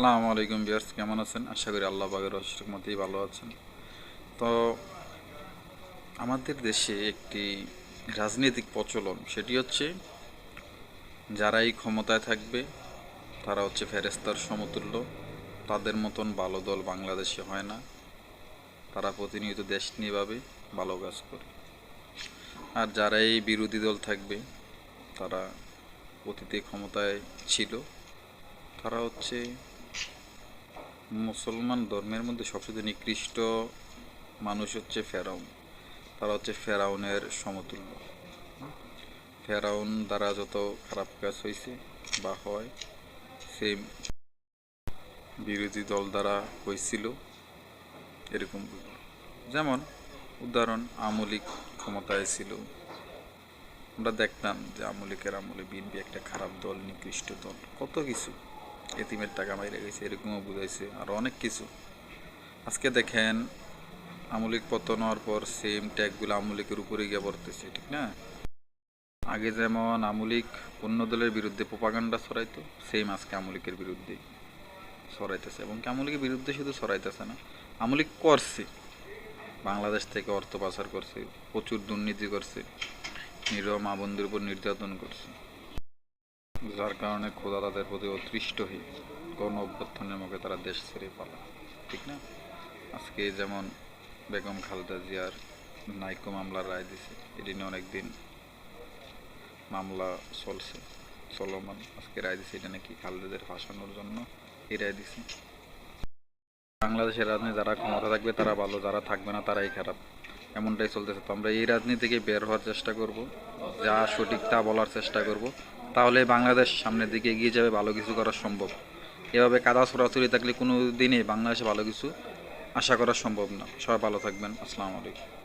আসসালামু আলাইকুম বিয়ার্স কেমন আছেন? আশা করি আল্লাহ বাগের অশেষ মতেই ভালো আছেন। তো আমাদের দেশে একটি রাজনৈতিক প্রচলন, সেটি হচ্ছে যারাই ক্ষমতায় থাকবে, তারা হচ্ছে ফেরেস্তার সমতুল্য। তাদের মতন ভালো দল বাংলাদেশে হয় না। তারা প্রতিনিয়ত দেশ নিয়ে ভাবে, ভালো কাজ করে। আর যারাই বিরোধী দল থাকবে, তারা অতীতে ক্ষমতায় ছিল। তারা হচ্ছে মুসলমান ধর্মের মধ্যে সবচেয়ে নিকৃষ্ট মানুষ হচ্ছে ফেরাউন। তারা হচ্ছে ফেরাউনের সমতুল্য। ফেরাউন দ্বারা যত খারাপ কাজ হয়েছে বা হয় সেম বিরোধী দল দ্বারা হয়েছিল এরকম যেমন উদাহরণ, আমলিক ক্ষমতায় ছিল। আমরা দেখতাম যে আমলিকের আমলে বিএনপি একটা খারাপ দল, নিকৃষ্ট দল, কত কিছু। এতিমের টাকা মাইরে গেছে, এরকমও বুঝাইছে, আর অনেক কিছু। আজকে দেখেন, আমলিক পতন হওয়ার পর সেম ট্যাগগুলো আমলিকের উপরে গিয়ে পড়তেছে, ঠিক না? আগে যেমন আমলিক অন্য দলের বিরুদ্ধে প্রপাগান্ডা ছড়াইতো সেম আজকে আমলিকের বিরুদ্ধে ছড়াইতেছে, এবং কি আমলিকের বিরুদ্ধে শুধু ছড়াইতেছে না, আমলিক করছে। বাংলাদেশ থেকে অর্থ পাচার করছে, প্রচুর দুর্নীতি করছে, নিরহ মা বন্ধুর উপর নির্যাতন করছে। যার কারণে খোদা তাদের প্রতি অতৃষ্ট হয়ে গণ অভ্যর্থনের মুখে তারা দেশ ছেড়ে পালা। ঠিক না? আজকে যেমন বেগম খালেদা জিয়ার নাইকো মামলার রায় দিছে এটি নিয়ে অনেকদিন মামলা চলছে, চলমান। আজকে রায় দিছে, এটা নাকি খালেদাদের ফাঁসানোর জন্য এই রায় দিছে। বাংলাদেশের রাজনীতি যারা ক্ষমতা থাকবে, তারা ভালো, যারা থাকবে না, তারাই খারাপ। এমনটাই চলতেছে। তো আমরা এই রাজনীতি থেকে বের হওয়ার চেষ্টা করব, যা সঠিক তা বলার চেষ্টা করব। তাহলে বাংলাদেশ সামনের দিকে এগিয়ে যাবে, ভালো কিছু করা সম্ভব। এভাবে কাদা ছড়াছড়ি থাকলে কোনো দিনে বাংলাদেশে ভালো কিছু আশা করা সম্ভব না। সবাই ভালো থাকবেন। আসসালামু আলাইকুম।